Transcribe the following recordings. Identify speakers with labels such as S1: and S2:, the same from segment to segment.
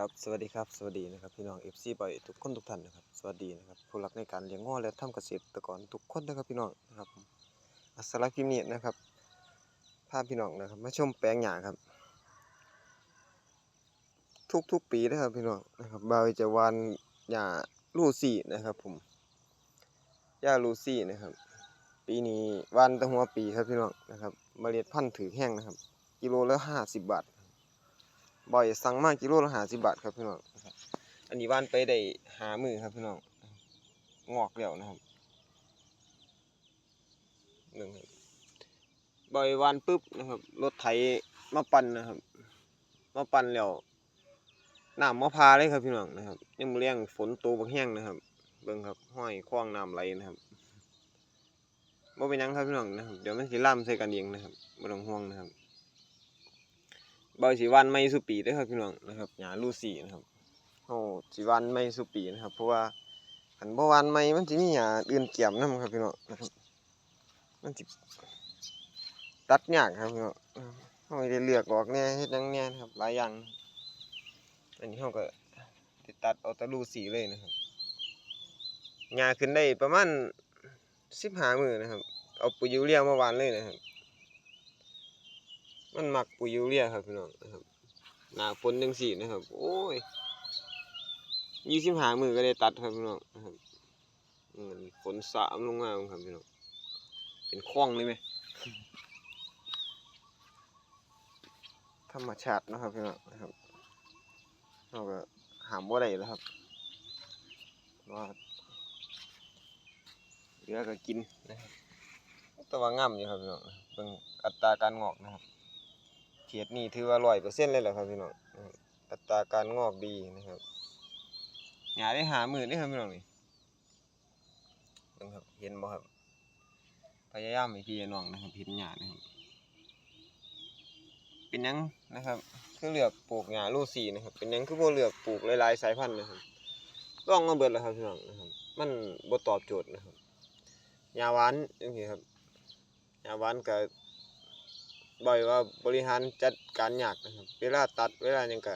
S1: ครับสวัสดีครับสวัสดีนะครับพี่น้อง FC บ่อยทุกคนทุกท่านนะครับสวัสดีนะครับผู้รักในการเลี้ยงง้อและทำเกษตรกรทุกคนนะครับพี่น้องนะครับอัสลาคลิปนี้นะครับพาพพี่น้องนะครับมาชมแปลงหญ้าครับ ทุกๆปีนะครับพี่น้องนะครับบาวจะวานหญ้าลูซี่นะครับผมหญ้าลูซี่นะครับ ปีนี้วานตั้งหัวปีครับพี่น้องนะครับเมล็ดพันธุ์ถือแห้งนะครับ กิโลละห้าสิบบาท บ่อยสั่งมากกิโลละห้าสิบบาทครับพี่น้องอันนี้ว่านไปได้หามือครับพี่น้องงอกแล้วนะครับหนึ่งครับบ่อยวานปุ๊บนะครับรถไถมาปั่นนะครับมาปั่นแล้วน้ำมะพร้าเลยครับพี่น้องนะครับยังมาเลี้ยงฝนตกบักแห้งนะครับ เบิ่งครับห้อยคว้างน้ำไหลนะครับบ่เป็นยังครับพี่น้องนะครับเดี๋ยวมันสิล่ามใส่กันเองนะครับบ่ต้องห่วงนะครับ บอยสีวันไม่สุปีด้วยครับพี่น้องนะครับหยาลูซี่นะครับโอ้สีวันไม่สุปีนะครับ เพราะว่าหันบ่วันไม่มันสิมีหยาอื่นเกี่ยมนํครับพี่น้องนะครับมันสิตัดยากครับพี่น้องเฮาได้เลือกออกแหน่เฮ็ดหยังแหน่นะครับหลายอย่างอันนี้เฮาก็สิตัดเอาแต่ลูซี่เลยนะครับหญ้าขึ้นได้ประมาณ15มื้อนะครับ เอาปุ๋ยยูเรียมาหว่านเลยนะครับ มันหมักปุ๋ยยูเรียครับพี่น้องนะครับหนาฝนจังสี่นะครับ โอ้ยยี่สิบหามือก็ได้ตัดครับพี่น้องนะครับเงินฝนสามลงมาครับพี่น้องเป็นคล้องเลยไหมธรรมชาตินะครับพี่น้องนะครับเราก็หามว่าได้แล้วครับว่าเหลือก็กินนะครับแต่ว่างามอยู่ครับพี่น้องเบิ่งอัตราการงอกนะครับ เขียดนี่ถือว่าร้อยเปอร์เซ็นต์เลยแหละครับพี่น้องรับอัตราการงอกดีนะครับหยาได้หาหมื่นได้ครับพี่น้องนี่เบิ่งครับเห็นบ่ครับพยายามให้พี่น้องนะครับเห็นหยานะครับเป็นยังนะครับคือเหลือกปลูกหญ้าลูซีนะครับเป็นยังคือบ่เหลือกปลูกหลายๆสายพันธุ์นะครับลองมาเบิดแล้วครับพี่น้องนะครับ มันบ่ตอบโจทย์นะครับหญ้าหวานจังซี่ครับหญ้าหวานก็บ่ บ่อยว่าบริหารจัดการยากนะครับ เวลาตัดเวลายังก็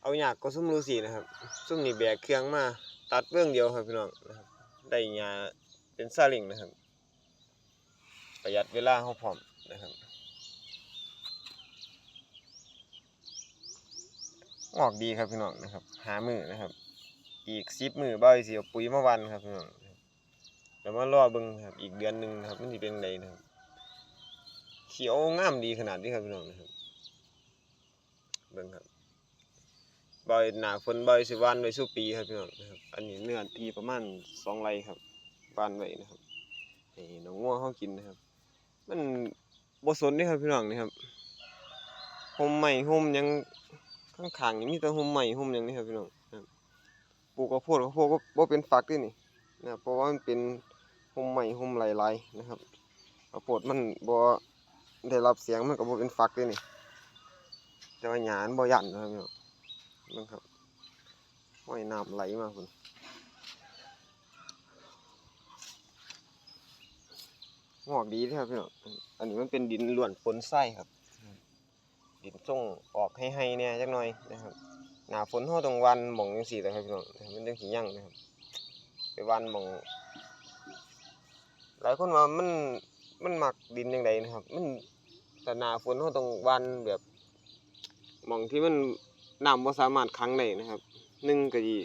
S1: เอาหยากก็ซุ่มรูสีนะครับ ซุ่มนี่แบกเครื่องมาตัดเบื้องเดียวครับพี่น้องนะครับได้หญ้าเป็นซาลิงนะครับ ประหยัดเวลาเฮาพร้อมนะครับงอกดีครับพี่น้องนะครับ หามือนะครับ อีก10มือบ่อยสิเอาปุ๋ยมาหวันครับพี่น้องแล้วมารอเบิ่งครับอีกเดือนหนึ่งครับมันสิเป็นจั่งนะครับ เขียวงามดีขนาดนี้ครับพี่น้องนะครับเบิ่งครับบอยหนาฝนบอยสิวานไว้สู่ปีครับพี่น้องนะครับ อันนี้เนื้อที่ประมาณสองไรครับวานไว้นะครับให้น้องง่วงเขากินนะครับ มันบสนเด้ครับพี่น้องนะครับห่มใหม่ห่มยังข้างๆนี่มีแต่ห่มใหม่ห่มยังนี่ครับพี่น้องนะครับปลูกข้าวโพดข้าวโพดก็บ่เป็นฝักด้นี่นะเพราะว่ามันเป็นห่มใหม่ห่มหลายๆนะครับข้าวโพดมันบ่ ได้รับเสียงมันก็บ่เป็นฝักเลยนี่ แต่ว่าหยานบ่ยันนะครับพี่น้องเบิ่งครับห้อยน้ำไหลมาพุ่นงอกดีเด้อครับพี่น้องอันนี้มันเป็นดินล้วนปนทรายครับ ดินส่งออกให้ให้เนี่ยจักหน่อยนะครับหนาฝนเฮาต้องวันหม่องจังซี่แหละครับพี่น้องมันจังสิยั่งนะครับไปวันหม่องหลายคนว่ามันมันหมักดินจังไดนะครับ มัน แต่หน้าฝนเราต้องวันแบบหม่องที่มันน้ำบ่สามารถขังได้นะครับหนึ่งก็สิ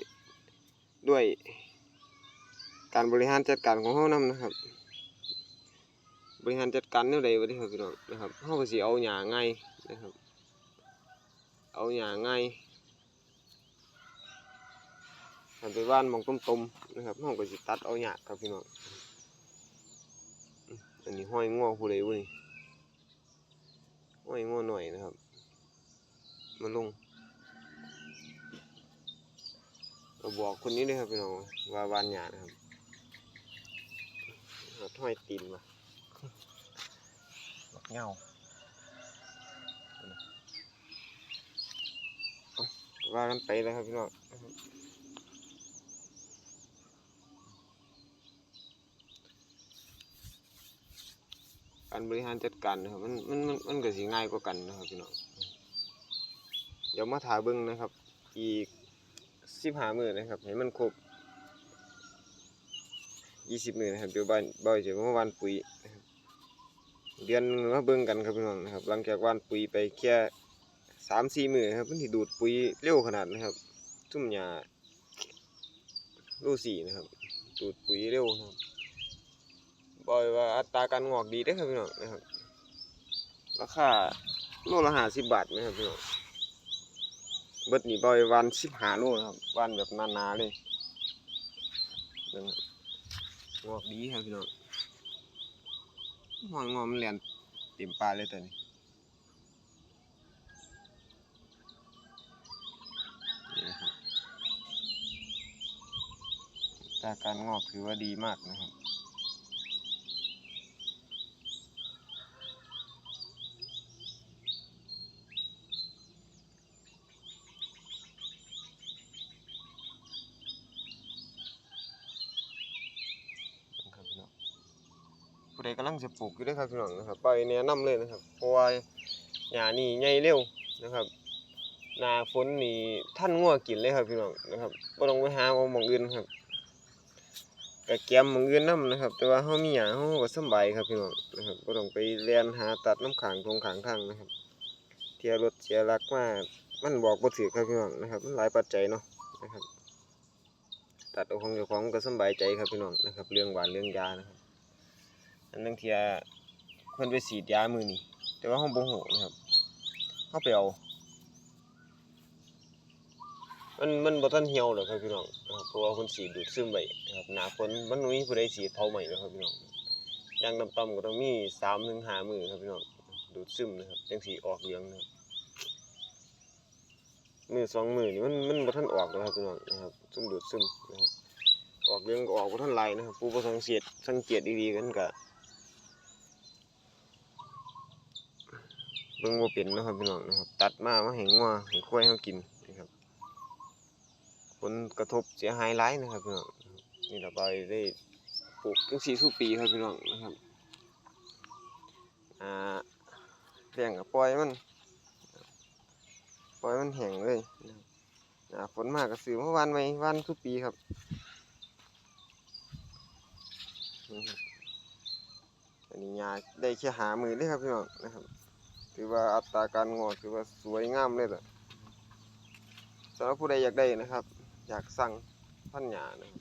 S1: ด้วย การบริหารจัดการของเฮานำนะครับ บริหารจัดการแนวใดบ่ได้ครับพี่น้องนะครับเฮาก็สิเอาหญ้าง่ายนะครับ เอาหญ้าง่ายหันไปว่านมองต้มๆนะครับเฮาก็สิตัดเอาหญ้าครับพี่น้องอันนี้ห้อยงอผู้ใดวะนี่ ห้อยง้อหน่อยนะครับ มาลงเราบอกคนนี้เลยครับพี่น้องว่าวานหยานะครับเอาห้อยตีนมาบักเหงาเอาว่ากันไปแล้วครับพี่น้อง การบริหารจัดการนะครับมันมันมันมันก็สิง่ายกว่ากันนะครับพี่น้องดี๋ยวมาถ่าเบิ่งนะครับ อีกสิบห้ามือนะครับให้มันครบยี่สิบมือนะครับเดี๋ยวบ้านบ่อยจะมาหวานปุ๋ยเดือนมาเบิ่งกันครับพี่น้องนะครับ หลังจากวานปุ๋ยไปแค่สามสี่มือนะครับมันสิดูดปุ๋ยเร็วขนาดนะครับซุ่มหญ้ารูสี่นะครับ ดูดปุ๋ยเร็วนะครับ บ่อยว่าอัตราการงอกดีเด้ครับพี่น้องนะครับ ราคาโลละห้าสิบบาทนะครับพี่น้องเบิดนี่บ่อยวันสิบห้าโลนะครับวันแบบนานๆเลยงอกดีครับพี่น้องหอยงอมนแล่นเต็มปลาเลยตอนนี้นี่นะครับอัตราการงอกถือว่าดีมากนะครับ ผู้ใดกำลังจะปลูกอยู่ด้วยครับพี่น้องนะครับไปแนะนำเลยนะครับเพราะว่าหญ้านี่ใหญ่เร็วนะครับหน้าฝนนี่ท่านงัวกินเลยครับพี่น้องนะครับบ่ต้องไปหาเอาหม่องอื่นครับก็แกมหม่องอื่นนํนะครับ แต่ว่าเฮามีหญ้าเฮาก็สบายครับพี่น้องนะครับบ่ต้องไปแล่นหาตัดน้ำขางทงขางทางนะครับ เที่ยรถเสียหลักมามันบอกบ่ถูกครับพี่น้องนะครับมันหลายปัจจัยเนาะนะครับตัดเอาของเจ้าของก็สบายใจครับพี่น้องนะครับ เรื่องหวานเรื่องยานะครับ อันนึงเทียเพิ่นไปฉีดยามือนี่แต่ว่าเฮาบ่ฮู้นะครับเฮาไปเอามันมันบ่ทันเหี่ยวหรอกครับพี่น้องนะครับเพราะว่าเพิ่นฉีดูดซึมไว้นะครับหน้าฝนมันบ่มีผู้ใดฉีเผาไหม้หรอกครับพี่น้องอย่างต่ำๆก็ต้องมี3ถึง5มือครับพี่น้องดูดซึมนะครับจังสิออกเหลืองนะครับมือสองมือนี่มันมันบ่ทันออกหรอกครับพี่น้องนะครับซุ่มดูดซึมนะครับออกเหลืองก็ออกบ่ทันหลายนะครับผู้บ่สังเกตสังเกตดีๆกันก็ เบิ่งบ่เป็นนะครับพี่น้องนะครับ ตัดมามาให้งัวให้ควยเฮากินนะครับผลกระทบเสียหายหลายนะครับพี่น้องนี่เราไปได้ปลูกจังซี่สู่ปีครับพี่น้องนะครับอ่าเลี้ยงก็ปล่อยมันปล่อยมันแห้งเลยนะฝนมาก็ซื้อมาหวานใหมวานทุกปีครับอันนี้ยาได้แค่หามือเด้ครับพี่น้องนะครับ ถือว่าอัตราการงอกถือว่าสวยงามเลยล่ะสำหรับผู้ใดอยากได้นะครับ อยากสั่งพันหยานะ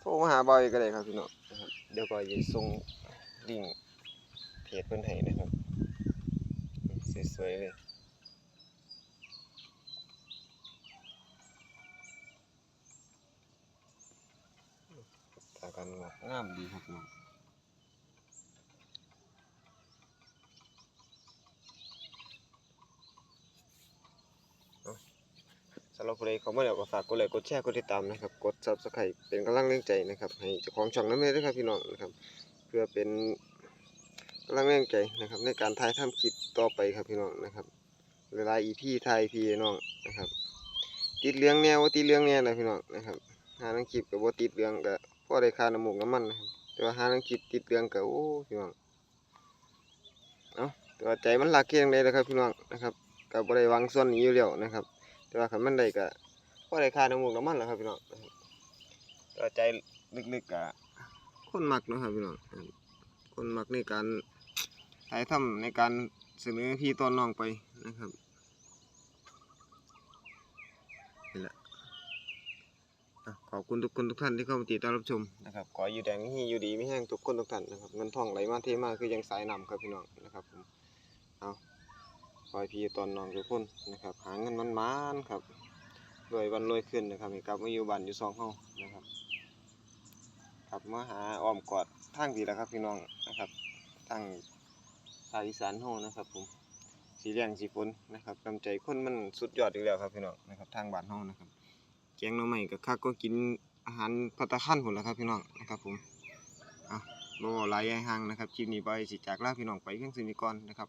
S1: โทรมาหาบอยก็ได้ครับพี่น้องนะครับเดี๋ยวก็จะส่งลิงก์เพจเพิ่อนให้นะครับสวยๆเลยอัตราการงอกงามดีครับพี่น้อง สำหรับผู้ใดเขามาแล้วก็ฝากกดไลค์กดแชร์กดติดตามนะครับกด Subscribe เป็นกำลังแรงใจนะครับให้เจ้าของช่องนั้นเลยด้วยครับพี่น้องนะครับ เพื่อเป็นกำลังแรงใจนะครับ ในการถ่ายทำคลิปต่อไปครับพี่น้องนะครับเวลาอีพี่ถ่ายพี่น้องนะครับ ติดเรื่องแนวว่าติดเรื่องแนวนะพี่น้องนะครับหานังคลิปกับว่าติดเรื่องกับพ่อได้ค่าน้ำมูกน้ำมันนะครับแต่ว่าหานังคลิปติดเรื่องกับโอ้พี่น้องเอาแต่ว่าใจมันหลักเคียงเลยนะครับพี่น้องนะครับกับบ่ได้หวังส่วนนี้อยู่แล้วนะครับ แต่ว่าคันมันได้ก็พอได้ค่าน้ำมูกน้ำมันแหล้วครับพี่น้องนะครับก็ใจลึกๆก็คนมักเนาะครับพี่น้องอืมคนมักในการถ่ายทำในการเสนอพี่ตอนน้องไปนะครับนี่แหละอะขอบคุณทุกคนทุกท่านที่เข้ามาติดตามรับชมนะครับขออยู่แดงนี่อยู่ดีไม่แห้งทุกคนทุกท่านนะครับเงินทองไหลมาเทมาคือยังสายนำครับพี่น้องนะครับผมเอา คอยพี่ตอนน้องทุกคนนะครับ หาเงินมันมานครับรวยวันรวยขึ้นนะครับให้กลับมาอยู่บ้านอยู่ซองเฮานะครับกลับมาหาอ้อมกอดทางดีแล้วครับพี่น้องนะครับทางภาคอีสานเฮานะครับผมสีแดงสีฝนนะครับกำใจคนมันสุดยอดอีกแล้วครับพี่น้องนะครับทางบ้านเฮานะครับแกงน่อไม้ก็คักก็กินอาหารภัตตาคารพุ่นแล้วครับพี่น้องนะครับผมอะบ่เว้าหลายห่างนะครับคลิปนี้ไปสิจากลาพี่น้องไปเพียงซื่อนี้ก่อนนะครับ